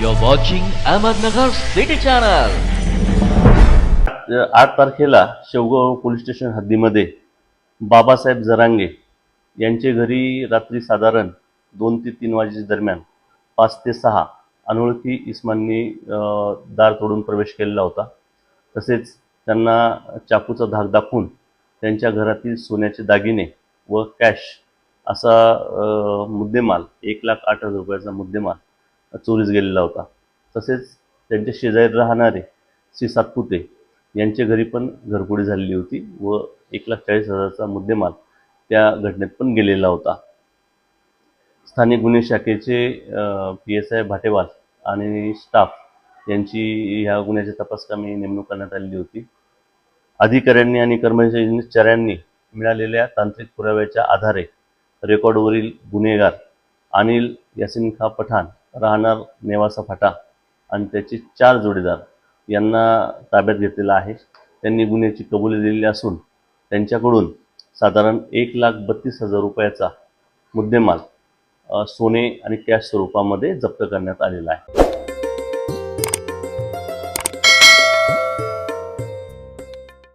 You're watching Ahmednagar city channel आठ तारखेला Shevgaon police station हद्दीमध्ये बाबासाहेब जरांगे यांचे घरी रात्री साधारण दोन ते तीन वाजेच्या दरम्यान पाच ते सहा अनोळखी इस्मांनी दार तोडून प्रवेश केलेला होता. तसेच त्यांना चाकूचा धाक दाखवून त्यांच्या घरातील सोन्याचे दागिने व कॅश असा मुद्देमाल एक लाख आठ हजार रुपयाचा मुद्देमाल चोरीस गेलेला होता. तसेच त्यांच्या शेजारी राहणारे श्री सातपुते यांच्या घरी पण घरफोडी झालेली होती व एक लाख चाळीस हजाराचा मुद्देमाल त्या घटनेत पण गेलेला होता. स्थानिक गुन्हे शाखेचे पी एस आय भाटेवाल आणि स्टाफ यांची ह्या गुन्ह्याची तपासकामी नेमणूक करण्यात आलेली होती. अधिकाऱ्यांनी आणि कर्मचाऱ्यांनी मिळालेल्या तांत्रिक पुराव्याच्या आधारे रेकॉर्डवरील गुन्हेगार अनिल यासिन खा पठाण राहणार नेवासा फाटा आणि त्याचे चार जोडीदार यांना ताब्यात घेतलेला आहे. त्यांनी गुन्ह्याची कबुली दिलेली असून त्यांच्याकडून साधारण एक लाख बत्तीस हजार रुपयाचा मुद्देमाल सोने आणि कॅश स्वरूपामध्ये जप्त करण्यात आलेला आहे.